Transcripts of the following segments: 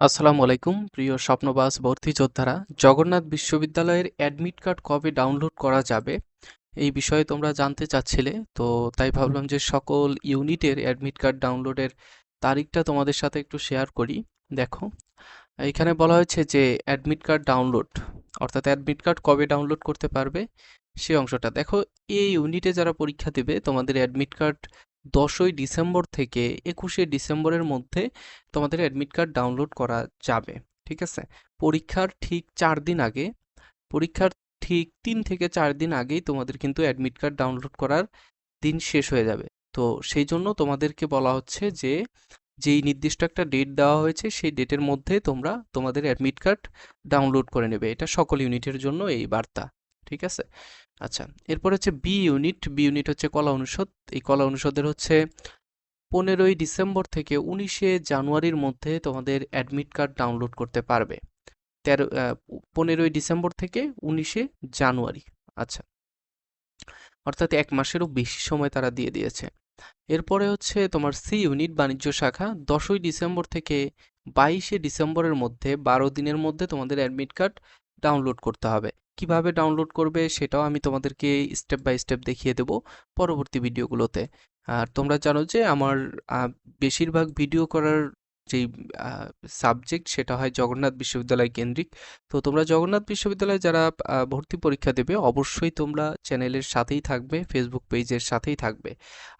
আসসালামু আলাইকুম, প্রিয় স্বপ্নবাস ভর্তি যোদ্ধারা। জগন্নাথ বিশ্ববিদ্যালয়ের অ্যাডমিট কার্ড কবে ডাউনলোড করা যাবে? এই বিষয়ে তোমরা জানতে চাচ্ছিলে, তো তাই ভাবলাম যে সকল ইউনিটের অ্যাডমিট কার্ড ডাউনলোডের তারিখটা তোমাদের সাথে একটু শেয়ার করি। দেখো, এখানে বলা হয়েছে যে অ্যাডমিট কার্ড ডাউনলোড, অর্থাৎ অ্যাডমিট কার্ড কবে ডাউনলোড করতে পারবে সে অংশটা। দেখো, এই ইউনিটে যারা পরীক্ষা দেবে, তোমাদের অ্যাডমিট কার্ড দশই ডিসেম্বর থেকে একুশে ডিসেম্বরের মধ্যে তোমাদের অ্যাডমিট কার্ড ডাউনলোড করা যাবে, ঠিক আছে? পরীক্ষার ঠিক চার দিন আগে, পরীক্ষার ঠিক তিন থেকে চার দিন আগেই তোমাদের কিন্তু অ্যাডমিট কার্ড ডাউনলোড করার দিন শেষ হয়ে যাবে। তো সেই জন্য তোমাদেরকে বলা হচ্ছে যে, যেই নির্দিষ্ট একটা ডেট দেওয়া হয়েছে, সেই ডেটের মধ্যে তোমরা তোমাদের অ্যাডমিট কার্ড ডাউনলোড করে নেবে। এটা সকল ইউনিটের জন্য এই বার্তা। ঠিক আছে? আচ্ছা এরপর হচ্ছে বি ইউনিট বি ইউনিট হচ্ছে কলা অনুষদ। এই কলা অনুষদের হচ্ছে পনেরোই ডিসেম্বর থেকে উনিশে জানুয়ারির মধ্যে তোমাদের অ্যাডমিট কার্ড ডাউনলোড করতে পারবে। তেরো পনেরোই ডিসেম্বর থেকে উনিশে জানুয়ারি। আচ্ছা অর্থাৎ এক মাসেরও বেশি সময় তারা দিয়ে দিয়েছে। এরপরে হচ্ছে তোমার সি ইউনিট বাণিজ্য শাখা। দশই ডিসেম্বর থেকে বাইশে ডিসেম্বরের মধ্যে বারো দিনের মধ্যে তোমাদের অ্যাডমিট কার্ড ডাউনলোড করতে হবে। কীভাবে ডাউনলোড করবে সেটাও আমি তোমাদেরকে স্টেপ বাই স্টেপ দেখিয়ে দেব পরবর্তী ভিডিওগুলোতে আর তোমরা জানো যে আমার বেশিরভাগ ভিডিও করার যেই সাবজেক্ট সেটা হয় জগন্নাথ বিশ্ববিদ্যালয় কেন্দ্রিক। তো তোমরা জগন্নাথ বিশ্ববিদ্যালয়ে যারা ভর্তি পরীক্ষা দেবে, অবশ্যই তোমরা চ্যানেলের সাথেই থাকবে ফেসবুক পেজের সাথেই থাকবে।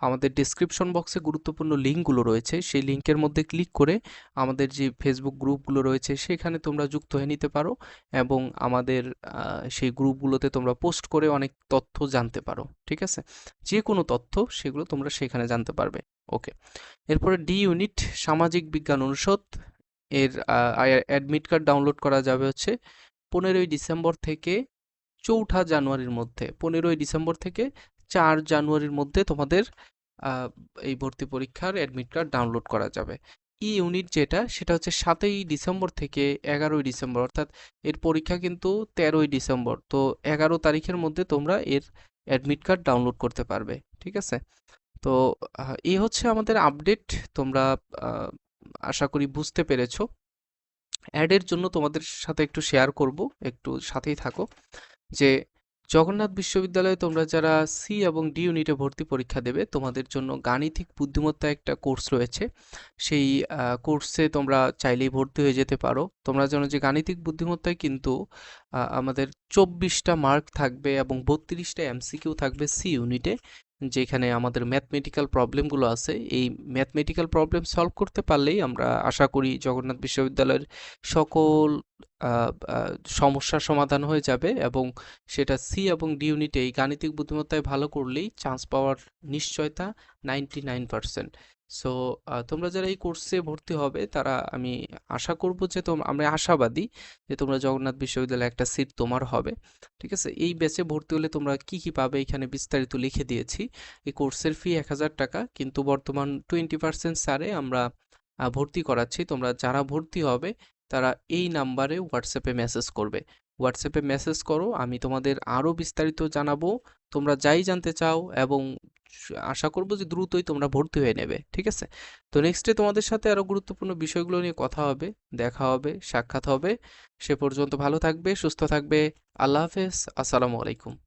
আমাদের ডিসক্রিপশন বক্সে গুরুত্বপূর্ণ লিঙ্কগুলো রয়েছে, সেই লিঙ্কের মধ্যে ক্লিক করে আমাদের যে ফেসবুক গ্রুপগুলো রয়েছে, সেখানে তোমরা যুক্ত হয়ে নিতে পারো এবং আমাদের সেই গ্রুপগুলোতে তোমরা পোস্ট করে অনেক তথ্য জানতে পারো, ঠিক আছে? যে কোনো তথ্য সেগুলো তোমরা সেখানে জানতে পারবে। ওকে এরপরে ডি ইউনিট সামাজিক বিজ্ঞান অনুষদ, এর অ্যাডমিট কার্ড ডাউনলোড করা যাবে হচ্ছে পনেরোই ডিসেম্বর থেকে চৌঠা জানুয়ারির মধ্যে। পনেরোই ডিসেম্বর থেকে চার জানুয়ারির মধ্যে তোমাদের এই ভর্তি পরীক্ষার অ্যাডমিট কার্ড ডাউনলোড করা যাবে। ই ইউনিট যেটা, সেটা হচ্ছে সাতই ডিসেম্বর থেকে এগারোই ডিসেম্বর, অর্থাৎ এর পরীক্ষা কিন্তু তেরোই ডিসেম্বর। তো এগারো তারিখের মধ্যে তোমরা এর অ্যাডমিট কার্ড ডাউনলোড করতে পারবে, ঠিক আছে? তো এই হচ্ছে আমাদের আপডেট তোমরা আশা করি বুঝতে পেরেছ। অ্যাডের জন্য তোমাদের সাথে একটু শেয়ার করব, একটু সাথেই থাকো। যে, জগন্নাথ বিশ্ববিদ্যালয়ে তোমরা যারা সি এবং ডি ইউনিটে ভর্তি পরীক্ষা দেবে, তোমাদের জন্য গাণিতিক বুদ্ধিমত্তা একটা কোর্স রয়েছে। সেই কোর্সে তোমরা চাইলেই ভর্তি হয়ে যেতে পারো। তোমরা জানো যে, গাণিতিক বুদ্ধিমত্তায় কিন্তু আমাদের চব্বিশটা মার্ক থাকবে এবং বত্রিশটা এমসিকিউ থাকবে সি ইউনিটে যেখানে আমাদের ম্যাথমেটিক্যাল প্রবলেমগুলো আছে, এই ম্যাথমেটিক্যাল প্রবলেম সলভ করতে পারলেই আমরা আশা করি জগন্নাথ বিশ্ববিদ্যালয়ের সকল সমস্যার সমাধান হয়ে যাবে এবং সেটা সি এবং ডি ইউনিটে এই গাণিতিক বুদ্ধিমত্তায় ভালো করলেই চান্স পাওয়ার নিশ্চয়তা নাইনটি নাইন পার্সেন্ট সো তোমরা যারা এই কোর্সে ভর্তি হবে, তারা আমি আশা করব যে তোমরা আমরা আশাবাদী যে তোমরা জগন্নাথ বিশ্ববিদ্যালয়ে একটা সিট তোমার হবে। ঠিক আছে? এই ব্যাচে ভর্তি হলে তোমরা কি কি পাবে এখানে বিস্তারিত লিখে দিয়েছি। এই কোর্সের ফি এক হাজার টাকা, কিন্তু বর্তমান টোয়েন্টি পার্সেন্ট সারে আমরা ভর্তি করাচ্ছি। তোমরা যারা ভর্তি হবে, তারা এই নাম্বারে হোয়াটসঅ্যাপে মেসেজ করবে। হোয়াটসঅ্যাপে মেসেজ করো, আমি তোমাদের আরও বিস্তারিত জানাব। তোমরা যাই জানতে চাও এবং আশা করব যে দ্রুতই তোমরা ভর্তি হয়ে নেবে, ঠিক আছে? তো নেক্সটে তোমাদের সাথে আরও গুরুত্বপূর্ণ বিষয়গুলো নিয়ে কথা হবে, দেখা হবে, সাক্ষাৎ হবে, সে পর্যন্ত ভালো থাকবে, সুস্থ থাকবে, আল্লাহ হাফেজ, আসসালামু আলাইকুম।